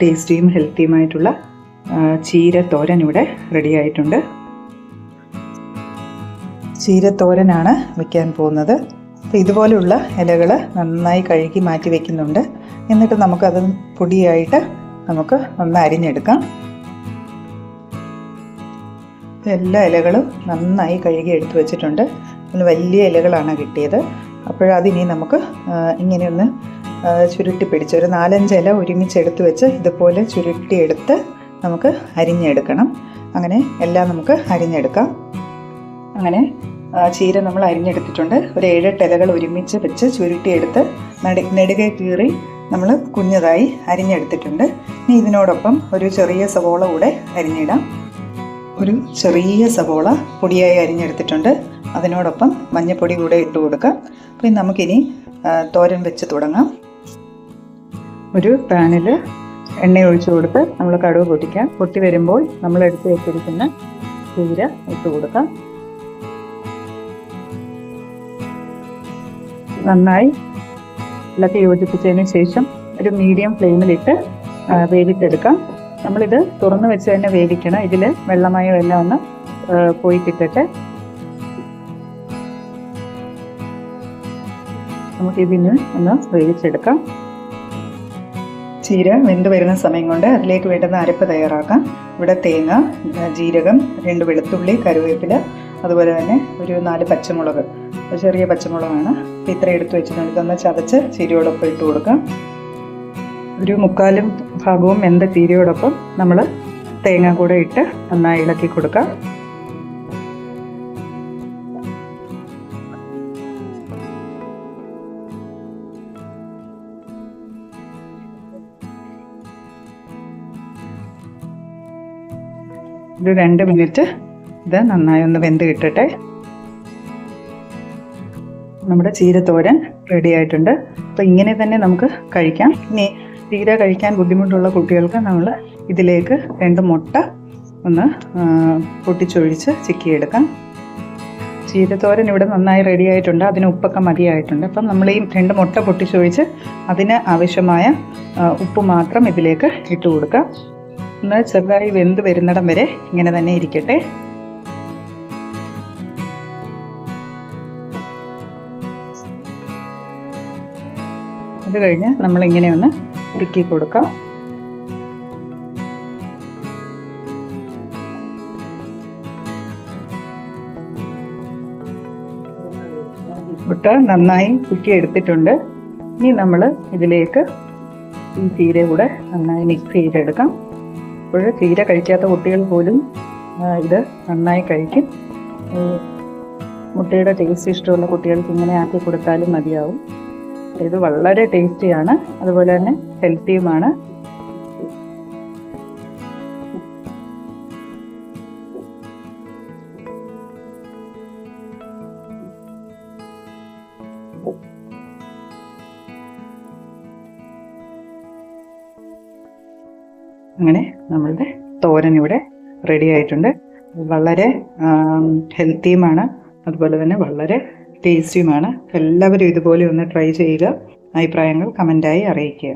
ടേസ്റ്റിയും ഹെൽത്തിയുമായിട്ടുള്ള ചീരത്തോരൻ ഇവിടെ റെഡി ആയിട്ടുണ്ട്. ചീരത്തോരനാണ് വെക്കാൻ പോകുന്നത്. അപ്പോൾ ഇതുപോലെയുള്ള ഇലകൾ നന്നായി കഴുകി മാറ്റി വെക്കുന്നുണ്ട്. എന്നിട്ട് നമുക്കത് പൊടിയായിട്ട് നമുക്ക് ഒന്ന് അരിഞ്ഞെടുക്കാം. എല്ലാ ഇലകളും നന്നായി കഴുകി എടുത്തു വെച്ചിട്ടുണ്ട്. വലിയ ഇലകളാണ് കിട്ടിയത്. അപ്പോഴതിനി നമുക്ക് ഇങ്ങനെയൊന്ന് ചുരുട്ടി പിടിച്ച് ഒരു നാലഞ്ച് ഇല ഒരുമിച്ച് എടുത്ത് വെച്ച് ഇതുപോലെ ചുരുട്ടിയെടുത്ത് നമുക്ക് അരിഞ്ഞെടുക്കണം. അങ്ങനെ എല്ലാം നമുക്ക് അരിഞ്ഞെടുക്കാം. അങ്ങനെ ചീര നമ്മൾ അരിഞ്ഞെടുത്തിട്ടുണ്ട്. ഒരു ഏഴെട്ട് ഇലകൾ ഒരുമിച്ച് വെച്ച് ചുരുട്ടിയെടുത്ത് നടു നെടുകെ കീറി നമ്മൾ കുഞ്ഞതായി അരിഞ്ഞെടുത്തിട്ടുണ്ട്. ഇനി ഇതിനോടൊപ്പം ഒരു ചെറിയ സവോള കൂടെ അരിഞ്ഞിടാം. ഒരു ചെറിയ സവോള പൊടിയായി അരിഞ്ഞെടുത്തിട്ടുണ്ട്. അതിനോടൊപ്പം മഞ്ഞൾപ്പൊടി കൂടെ ഇട്ട് കൊടുക്കാം. അപ്പം നമുക്കിനി തോരൻ വെച്ച് തുടങ്ങാം. ഒരു പാനിൽ എണ്ണ ഒഴിച്ചു കൊടുത്ത് നമ്മൾ കടുവ് പൊട്ടിക്കാം. പൊട്ടി വരുമ്പോൾ നമ്മൾ എടുത്ത് വെച്ചിരിക്കുന്ന ചീര ഇട്ട് കൊടുക്കാം. നന്നായി ഇളക്കി യോജിപ്പിച്ചതിന് ശേഷം ഒരു മീഡിയം ഫ്ലെയിമിലിട്ട് വേവിച്ചെടുക്കാം. നമ്മളിത് തുറന്നു വെച്ച് തന്നെ വേവിക്കണം. ഇതിൽ വെള്ളമയം എല്ലാം ഒന്ന് പോയി കിട്ടട്ടെ നമുക്കിതിന് ഒന്ന് വേവിച്ചെടുക്കാം. ചീര വെന്ത് വരുന്ന സമയം കൊണ്ട് അതിലേക്ക് വേണ്ടുന്ന അരപ്പ് തയ്യാറാക്കാം. ഇവിടെ തേങ്ങ ജീരകം രണ്ട് വെളുത്തുള്ളി കരുവേപ്പില അതുപോലെ തന്നെ ഒരു നാല് പച്ചമുളക് ചെറിയ പച്ചമുളകാണ്. അപ്പോൾ ഇത്ര എടുത്ത് വെച്ചിട്ടുണ്ട്. ഇതൊന്ന് ചതച്ച് ചീരയോടൊപ്പം ഇട്ട് കൊടുക്കാം. ഒരു മുക്കാലും ഭാഗവും എന്ത ചീരയോടൊപ്പം നമ്മൾ തേങ്ങ കൂടെ ഇട്ട് നന്നായി ഇളക്കി കൊടുക്കാം. ഒരു രണ്ട് മിനിറ്റ് ഇത് നന്നായി ഒന്ന് വെന്ത് കിട്ടട്ടെ. നമ്മുടെ ചീരത്തോരൻ റെഡി ആയിട്ടുണ്ട്. അപ്പോൾ ഇങ്ങനെ തന്നെ നമുക്ക് കഴിക്കാം. ഇനി ചീര കഴിക്കാൻ ബുദ്ധിമുട്ടുള്ള കുട്ടികൾക്ക് നമ്മൾ ഇതിലേക്ക് രണ്ട് മുട്ട ഒന്ന് പൊട്ടിച്ചൊഴിച്ച് ചിക്കി ചിക്കിയെടുക്കാം. ചീരത്തോരൻ ഇവിടെ നന്നായി റെഡി ആയിട്ടുണ്ട്. അതിന് ഉപ്പൊക്കെ മതിയായിട്ടുണ്ട്. അപ്പം നമ്മൾ ഈ രണ്ട് മുട്ട പൊട്ടിച്ചൊഴിച്ച് അതിന് ആവശ്യമായ ഉപ്പ് മാത്രം ഇതിലേക്ക് ഇട്ട് കൊടുക്കാം. ഒന്ന് ചെറുതായി വെന്ത് വരുന്നിടം വരെ ഇങ്ങനെ തന്നെ ഇരിക്കട്ടെ. അത് കഴിഞ്ഞ് നമ്മളിങ്ങനെ ഒന്ന് ഉരുക്കി കൊടുക്കാം. മുട്ട നന്നായി കുക്കി എടുത്തിട്ടുണ്ട്. ഇനി നമ്മൾ ഇതിലേക്ക് ഈ ചീര കൂടെ നന്നായി മിക്സ് ചെയ്തെടുക്കാം. അപ്പോൾ ചീര കഴിക്കാത്ത കുട്ടികൾ പോലും ഇത് നന്നായി കഴിക്കും. മുട്ടയുടെ ടേസ്റ്റ് ഇഷ്ടമുള്ള കുട്ടികൾക്ക് ഇങ്ങനെ ആക്കി കൊടുത്താലും മതിയാവും. ഇത് വളരെ ടേസ്റ്റിയാണ് അതുപോലെ തന്നെ ഹെൽത്തിയുമാണ് അങ്ങനെ നമ്മളുടെ തോരൻ ഇവിടെ റെഡി ആയിട്ടുണ്ട്. വളരെ ഹെൽത്തിയുമാണ് അതുപോലെ തന്നെ വളരെ ടേസ്റ്റിയുമാണ് എല്ലാവരും ഇതുപോലെ ഒന്ന് ട്രൈ ചെയ്യുക അഭിപ്രായങ്ങൾ കമന്റായി അറിയിക്കുക.